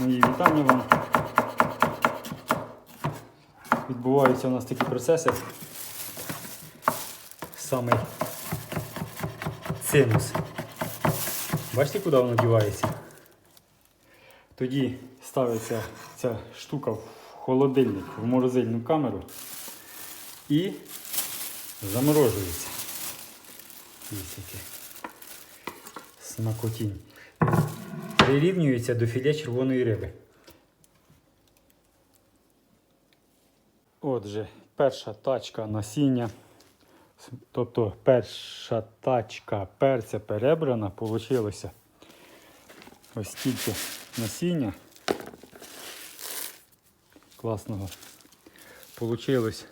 Мої вітання вам. Відбуваються у нас такі процеси. Саме синус. Бачите, куди воно дівається? Тоді ставиться ця штука в холодильник, в морозильну камеру і заморожується. Ось яке смакотінь. Прирівнюється до філе червоної риби. Отже, перша тачка насіння, тобто перша тачка перця перебрана, получилося ось тільки насіння класного. Получилось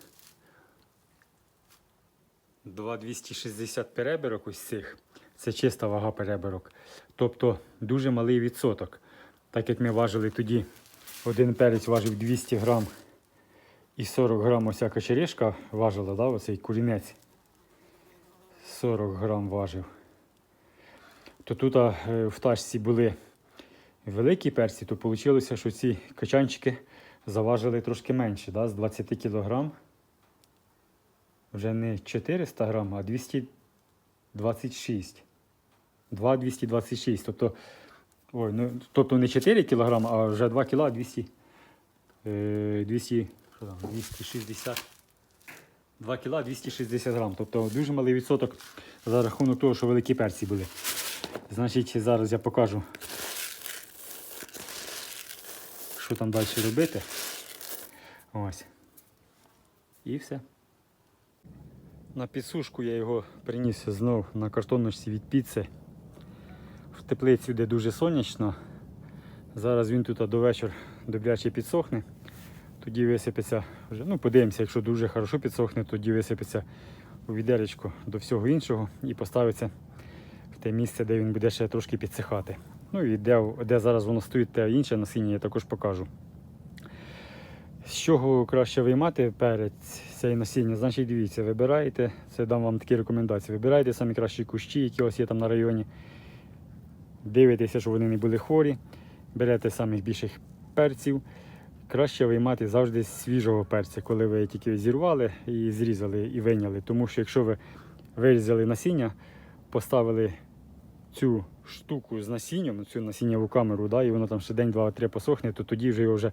2260 перебірок ось цих. Це чиста вага перебірок. Тобто дуже малий відсоток. Так як ми важили тоді, один перець важив 200 грам і 40 грам ося кочеришка важила, да, оцей курінець. 40 грам важив. То тут а, е, в тачці були великі перці, то вийшло, що ці качанчики заважили трошки менше, да, з 20 кг. Вже не 400 грам, а 226. 2,226. Тобто, ой, ну, тобто не 4 кг, а вже 2 кг 200, е, 200, що там, 260. 2 кг 260 грам. Тобто дуже малий відсоток за рахунок того, що великі перці були. Значить, зараз я покажу, що там далі робити. Ось. І все. На підсушку я його приніс знов на картоночці від піци. Теплицю, де дуже сонячно. Зараз він тут до вечора добряче підсохне. Тоді висипеться, вже, ну подивимося, якщо дуже хорошо підсохне, тоді висипеться у відеречко до всього іншого і поставиться в те місце, де він буде ще трошки підсихати. Ну і де, де зараз воно стоїть, те інше насіння, я також покажу. З чого краще виймати перець цей насіння? Значить, дивіться, вибираєте, це дам вам такі рекомендації. Вибирайте самі кращі кущі, які у вас є там на районі. Дивитеся, щоб вони не були хворі. Берете самих більших перців. Краще виймати завжди свіжого перця, коли ви тільки зірвали і зрізали і вийняли. Тому що якщо ви вирізали насіння, поставили цю штуку з насінням, цю насіннєву камеру, да, і воно там ще день, два, три посохне, то тоді вже його вже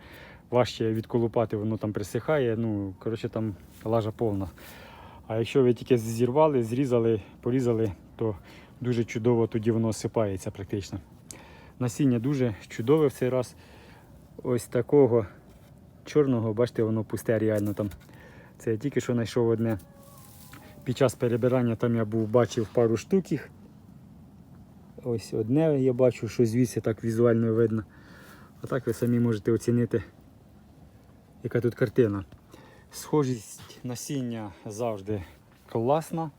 важче відколупати, воно там присихає. Ну, коротше, там лажа повна. А якщо ви тільки зірвали, зрізали, порізали, то дуже чудово тоді воно осипається практично. Насіння дуже чудове в цей раз. Ось такого чорного, бачите, воно пусте реально там. Це я тільки що знайшов одне. Під час перебирання там я був бачив пару штук. Ось одне я бачу, що звідси так візуально видно. А так ви самі можете оцінити, яка тут картина. Схожість насіння завжди класна.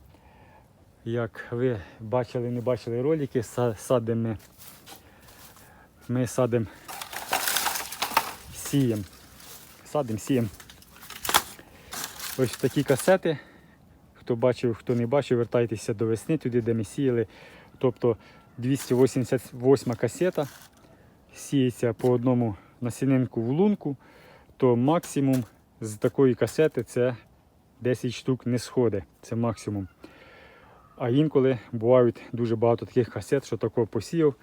Як ви бачили, не бачили ролики, садимо ми, ми садимо сієм. Садимо сієм. Ось такі касети. Хто бачив, хто не бачив, вертайтеся до весни, туди, де ми сіяли. Тобто 288 касета сіється по одному насінинку в лунку, то максимум з такої касети це 10 штук не сходить. Це максимум. А інколи бувають дуже багато таких касет, що такого посіяв,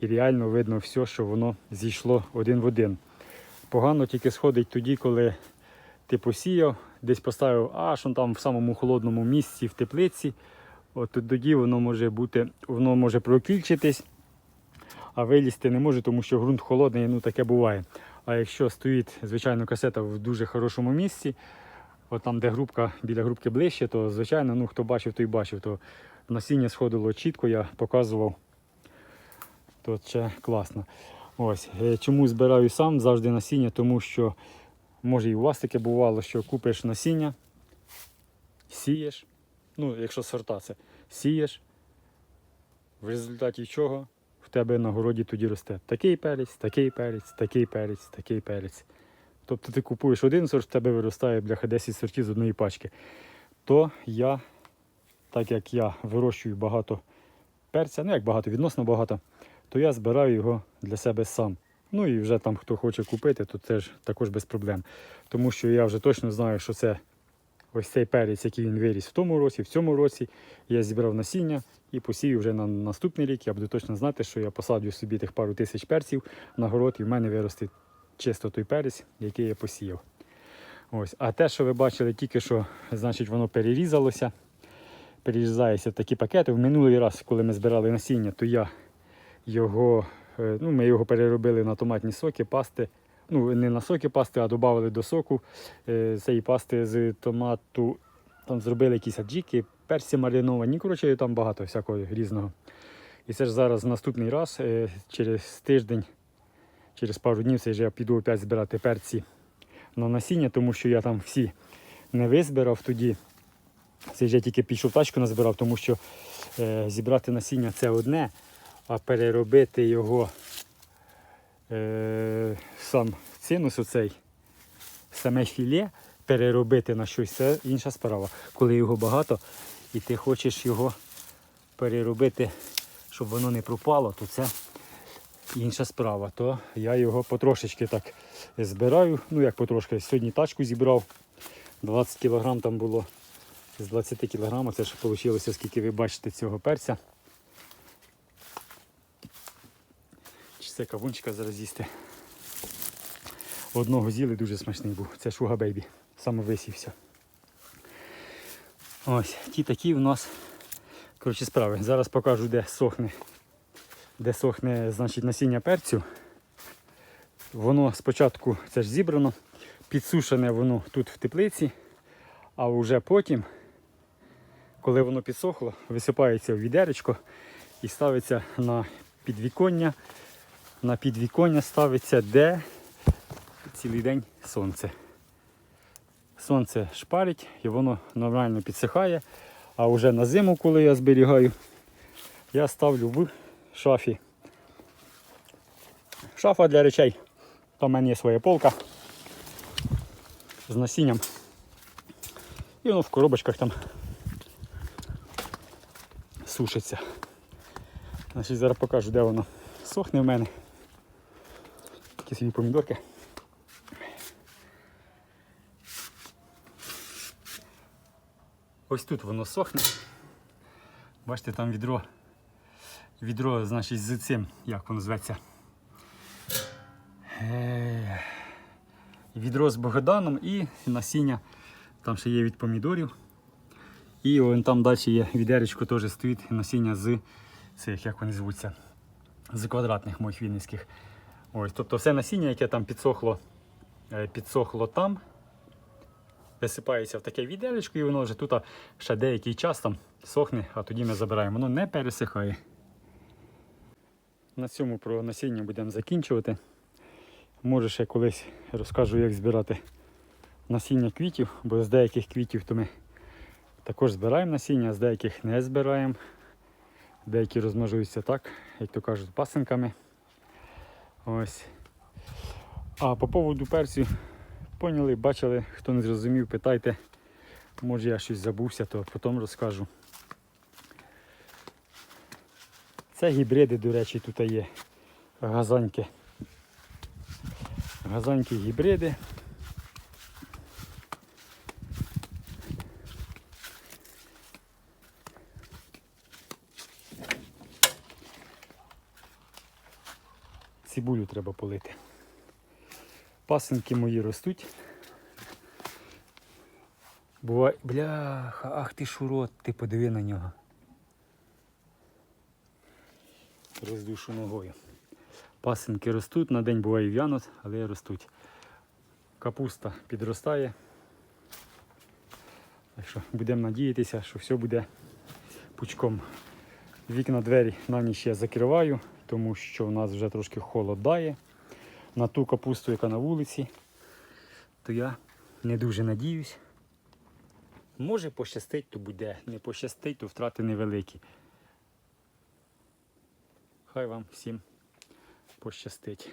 і реально видно все, що воно зійшло один в один. Погано тільки сходить тоді, коли ти посіяв, десь поставив аж там в самому холодному місці в теплиці. От тоді воно може бути, воно може прокільчитись, а вилізти не може, тому що ґрунт холодний, ну таке буває. А якщо стоїть, звичайно, касета в дуже хорошому місці, от там, де грубка, біля грубки ближче, то звичайно, ну хто бачив, той бачив, то насіння сходило чітко, я показував. То це класно. Ось. е, Чому збираю сам завжди насіння, тому що може і у вас таке бувало, що купиш насіння, сієш, ну, якщо сорта це, сієш, в результаті чого в тебе на городі тоді росте такий перець, такий перець, такий перець, такий перець. Тобто ти купуєш один сорт, в тебе виростає бляха 10 сортів з одної пачки. То я, так як я вирощую багато перця, ну як багато, відносно багато, то я збираю його для себе сам. Ну і вже там хто хоче купити, то теж також без проблем. Тому що я вже точно знаю, що це ось цей перець, який він виріс в тому році, в цьому році. Я зібрав насіння і посію вже на наступний рік. Я буду точно знати, що я посаджу собі тих пару тисяч перців на город, і в мене виросте чисто той перець, який я посіяв. Ось. А те, що ви бачили, тільки що, значить, воно перерізалося. Перерізається в такі пакети. В минулий раз, коли ми збирали насіння, то я його, е, ну, ми його переробили на томатні соки, пасти. Ну, не на соки пасти, а додали до соку е, цієї пасти з томату. Там зробили якісь аджіки, персі мариновані. Коротше, там багато всякого різного. І це ж зараз наступний раз, е, через тиждень, через пару днів, це вже я піду опять збирати перці на насіння, тому що я там всі не визбирав тоді. Це ж я тільки пішов тачку назбирав, тому що е, зібрати насіння це одне, а переробити його е, сам цинус оцей, саме філе, переробити на щось, це інша справа. Коли його багато і ти хочеш його переробити, щоб воно не пропало, то це інша справа. То я його потрошечки так збираю. Ну як потрошки, сьогодні тачку зібрав. 20 кг там було з 20 кг, це ж вийшло, скільки ви бачите цього перця. Чи це кавунчика зараз їсти. Одного з'їли дуже смачний був. Це шуга бейбі. Саме висівся. Ось, ті такі в нас коротше, справи. Зараз покажу, де сохне, де сохне значить, насіння перцю. Воно спочатку це ж зібрано, підсушене воно тут в теплиці, а вже потім, коли воно підсохло, висипається в відеречко і ставиться на підвіконня. На підвіконня ставиться, де цілий день сонце. Сонце шпарить і воно нормально підсихає. А вже на зиму, коли я зберігаю, я ставлю в шафі. Шафа для речей. Там в мене є своя полка з насінням. І воно в коробочках там сушиться. Значить, зараз покажу, де воно сохне в мене. Такі собі помідорки. Ось тут воно сохне. Бачите, там відро. Відро, значить, з цим, як воно зветься. Е, Відро з Богданом і насіння. Там ще є від помідорів. І вон там далі є відеречко, теж стоїть насіння з цих, як вони звуться, з квадратних моїх вінницьких. Ось, тобто все насіння, яке там підсохло, е, підсохло там, висипається в таке відеречко і воно вже тут ще деякий час там сохне, а тоді ми забираємо. Воно не пересихає. На цьому про насіння будемо закінчувати. Може ще колись розкажу, як збирати насіння квітів, бо з деяких квітів то ми також збираємо насіння, а з деяких не збираємо. Деякі розмножуються так, як то кажуть, пасинками. Ось. А по поводу перцю поняли, бачили, хто не зрозумів, питайте. Може я щось забувся, то потім розкажу. Це гібриди, до речі, тут є газаньки. Газанькі гібриди. Цибулю треба полити. Пасинки мої ростуть. Буває. Бляха, ах ти шурот, ти подиви на нього. Роздушу ногою. Пасинки ростуть, на день буває в'януть, але ростуть. Капуста підростає. Так що будемо надіятися, що все буде пучком. Вікна двері на ніч я закриваю, тому що в нас вже трошки холодає. На ту капусту, яка на вулиці, то я не дуже надіюсь. Може пощастить, то буде. Не пощастить, то втрати невеликі. Хай вам всім пощастить.